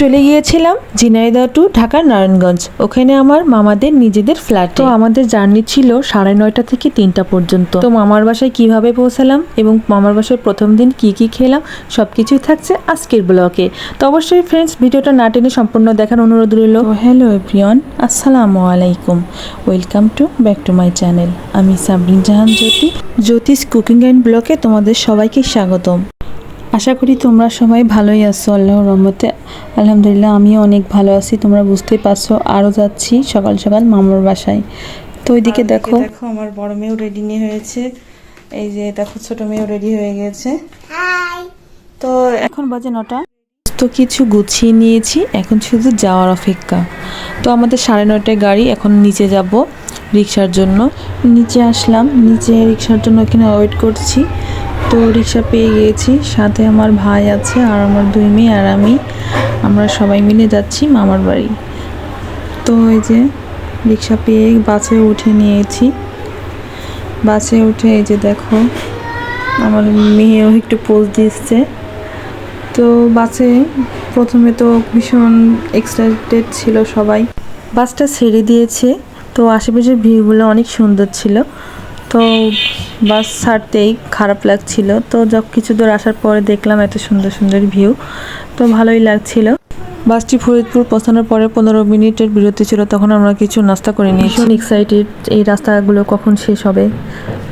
চলে গিয়েছিলাম ঝিনাইদহ টু ঢাকার নারায়ণগঞ্জ। ওখানে আমার মামাদের নিজেদের ফ্ল্যাট তো আমাদের জার্নি ছিল সাড়ে নয়টা থেকে তিনটা পর্যন্ত। তো মামার বাসায় কীভাবে পৌঁছালাম এবং মামার বাসায় প্রথম দিন কি কি খেলাম সব কিছুই থাকছে আজকের ব্লগে তো অবশ্যই ফ্রেন্ডস ভিডিওটা না টেনে সম্পূর্ণ দেখার অনুরোধ রইল। হ্যালো এভরিওয়ান আসসালামু আলাইকুম। Welcome to back to my channel আমি সাবরিন জাহান জ্যোতি। জ্যোতিষ কুকিং অ্যান্ড ব্লগে তোমাদের সবাইকে স্বাগতম। আশা করি তোমরা সবাই ভালোই আছো আল্লাহ রহমতে। আলহামদুলিল্লাহ আমিও অনেক ভালো আছি তোমরা বুঝতেই পারছ। আরও যাচ্ছি সকাল সকাল মামার বাসায়। তো ওইদিকে দেখো। দেখো আমার বড় মেয়েও রেডি নিয়ে হয়েছে। এই যে দেখো ছোট মেয়েও রেডি হয়ে গেছে। তো এখন বাজে নটা। তো কিছু গুছিয়ে নিয়েছি এখন শুধু যাওয়ার অপেক্ষা। তো আমাদের সাড়ে নটায় গাড়ি এখন নিচে যাব রিক্সার জন্য। নিচে আসলাম নিচে রিক্সার জন্য এখানে ওয়েট করছি। তো রিক্সা পেয়ে গিয়েছি। সাথে আমার ভাই আছে আর আমার দুই মেয়ে আর আমি। আমরা সবাই মিলে যাচ্ছি মামার বাড়ি। তো এই যে রিক্সা পেয়ে বাসে উঠে নিয়েছি। বাসে উঠে এই যে দেখো, আমার মেয়েও একটু পোজ দিচ্ছে। তো বাসে প্রথমে তো ভীষণ এক্সাইটেড ছিল সবাই। বাসটা ছেড়ে দিয়েছে। তো আশেপাশের ভিউগুলো অনেক সুন্দর ছিল। তো বাস ছাড়তেই খারাপ লাগছিল। তো যখন কিছু দূর আসার পরে দেখলাম এত সুন্দর সুন্দর ভিউ, তো ভালোই লাগছিল। বাসটি ফরিদপুর পৌঁছানোর পরে পনেরো মিনিটের বিরতি ছিল, তখন আমরা কিছু নাস্তা করে নিই ভীষণ এক্সাইটেড এই রাস্তাগুলো কখন শেষ হবে।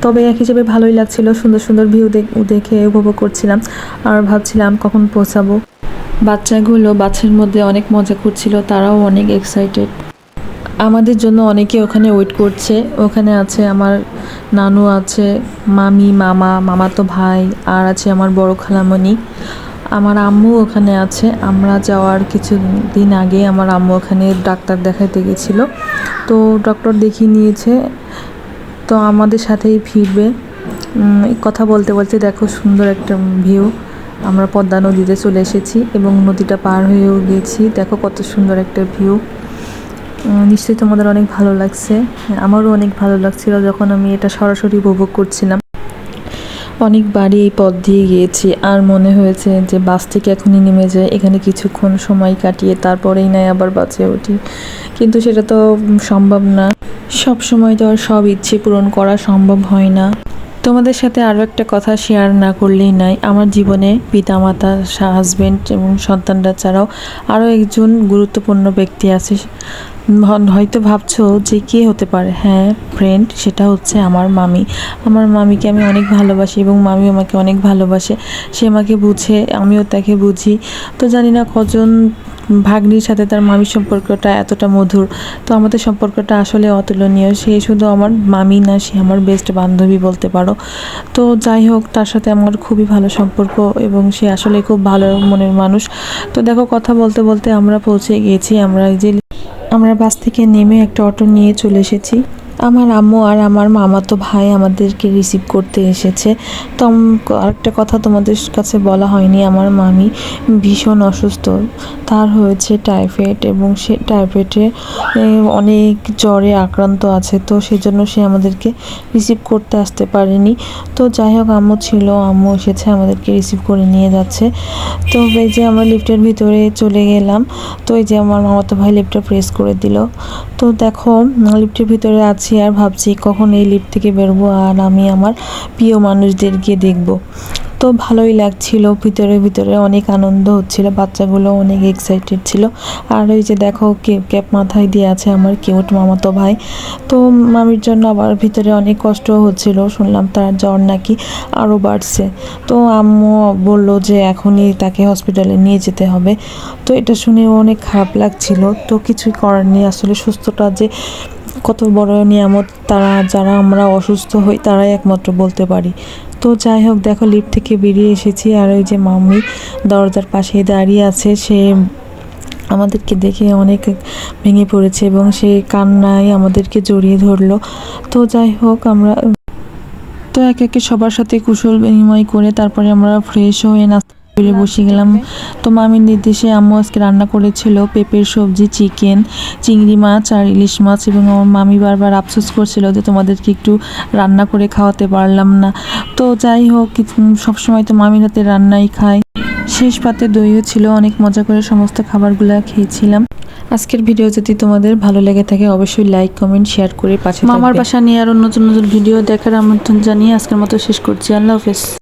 তবে এক হিসেবে ভালোই লাগছিল, সুন্দর সুন্দর ভিউ দেখে উপভোগ করছিলাম। আর ভাবছিলাম কখন পৌঁছাবো। বাচ্চাগুলো বাসের মধ্যে অনেক মজা করছিল, তারাও অনেক এক্সাইটেড আমাদের জন্য অনেকে ওখানে ওয়েট করছে। ওখানে আছে আমার নানু আছে, মামি, মামা মামাতো ভাই, আর আছে আমার বড় খালামণি। আমার আম্মু ওখানে আছে। আমরা যাওয়ার কিছু দিন আগে আমার আম্মু ওখানে ডাক্তার দেখাইতে গেছিল। তো ডক্টর দেখিয়ে নিয়েছে। তো আমাদের সাথেই ফিরবে। কথা বলতে বলতে দেখো সুন্দর একটা ভিউ আমরা পদ্মা নদীতে চলে এসেছি এবং নদীটা পার হয়েও গেছি। দেখো কত সুন্দর একটা ভিউ নিশ্চয়ই তোমাদের অনেক ভালো লাগছে। আমারও অনেক ভালো লাগছিল যখন আমি এটা সরাসরি উপভোগ করছিলাম। অনেকবারই এই পথ দিয়ে গিয়েছি, আর মনে হয়েছে যে বাস থেকে এখনই নেমে যায়, এখানে কিছুক্ষণ সময় কাটিয়ে তারপরেই নাই আবার বাসে উঠি। কিন্তু সেটা তো সম্ভব না। সব সময় তো আর সব ইচ্ছে পূরণ করা সম্ভব হয় না। তোমাদের সাথে আরও একটা কথা শেয়ার না করলেই নাই আমার জীবনে পিতামাতা হাজবেন্ড এবং সন্তানরা ছাড়াও আরও একজন গুরুত্বপূর্ণ ব্যক্তি আছে। হয়তো ভাবছ যে কে হতে পারে। হ্যাঁ ফ্রেন্ড সেটা হচ্ছে আমার মামি। আমার মামিকে আমি অনেক ভালোবাসি এবং মামি আমাকে অনেক ভালোবাসে। সে আমাকে বুঝে, আমিও তাকে বুঝি। তো জানি না কজন ভাগ্নির সাথে তার মামির সম্পর্কটা এতটা মধুর। তো আমাদের সম্পর্কটা আসলে অতুলনীয়। সে শুধু আমার মামি না, সে আমার বেস্ট বান্ধবী বলতে পারো। তো যাই হোক, তার সাথে আমার খুবই ভালো সম্পর্ক এবং সে আসলে খুব ভালো মনের মানুষ। তো দেখো, কথা বলতে বলতে আমরা পৌঁছে গিয়েছি। আমরা যে আমরা বাস থেকে নেমে একটা অটো নিয়ে চলে এসেছি। আমার আম্মু আর আমার মামাতো ভাই আমাদেরকে রিসিভ করতে এসেছে। তো আরেকটা কথা তোমাদের কাছে বলা হয়নি, আমার মামি ভীষণ অসুস্থ। তার হয়েছে টাইফয়েড এবং সে টাইফয়েডে অনেক জ্বরে আক্রান্ত আছে, তো সেজন্য সে আমাদেরকে রিসিভ করতে আসতে পারেনি। তো যাই হোক, আম্মু ছিল, আম্মু এসেছে, আমাদেরকে রিসিভ করে নিয়ে যাচ্ছে। তো এই যে আমরা লিফটের ভিতরে চলে গেলাম, তো এই যে আমার মামাতো ভাই লিফটটা প্রেস করে দিল। তো দেখো লিফটের ভিতরে আছি। আর ভাবছি কখন এই লিফট থেকে বেরোবো আর আমি আমার প্রিয় মানুষদেরকে দেখব। তো ভালোই লাগছিল, ভিতরে ভিতরে অনেক আনন্দ হচ্ছিল, বাচ্চাগুলো অনেক এক্সাইটেড ছিল। আর ওই যে দেখো, কে ক্যাপ মাথায় দিয়ে আছে আমার কিউট মামাতো ভাই। তো মামির জন্য আবার ভিতরে অনেক কষ্ট হচ্ছিল, শুনলাম তার জ্বর নাকি আরও বাড়ছে। তো আম্মু বলল যে এখনই তাকে হসপিটালে নিয়ে যেতে হবে। তো এটা শুনে অনেক খারাপ লাগছিল। তো কিছুই করার নেই, আসলে সুস্থটা যে কত বড় নিয়ামত তারা, যারা আমরা অসুস্থ হই, তারাই একমাত্র বলতে পারি। তো যাই হোক, দেখো, লিফট থেকে বেরিয়ে এসেছি, আর ওই যে মাম্মি দরজার পাশে দাঁড়িয়ে আছে, সে আমাদেরকে দেখে অনেক ভেঙে পড়েছে এবং সে কান্নায় আমাদেরকে জড়িয়ে ধরলো। তো যাই হোক, আমরা তো এক একে সবার সাথে কুশল বিনিময় করে তারপরে আমরা ফ্রেশ হয়ে নাস্তা করে বসে গেলাম। তো মামির নির্দেশে আম্মু আজকে রান্না করেছিল পেঁপের সবজি চিকেন চিংড়ি মাছ আর ইলিশ মাছ এবং আমার মামি বারবার আফসোস করছিল যে তোমাদেরকে একটু রান্না করে খাওয়াতে পারলাম না। তো যাই হোক সবসময় তো মামির হাতে রান্নাই খাই। শেষ পাতে দইও ছিল অনেক মজা করে সমস্ত খাবারগুলো খেয়েছিলাম। আজকের ভিডিও যদি তোমাদের ভালো লেগে থাকে অবশ্যই লাইক কমেন্ট শেয়ার করে পাশে মামার বাসা নিয়ে আরও নতুন নতুন ভিডিও দেখার আমন্ত্রণ জানিয়ে আজকের মতো শেষ করছি। আল্লাহ হাফেজ।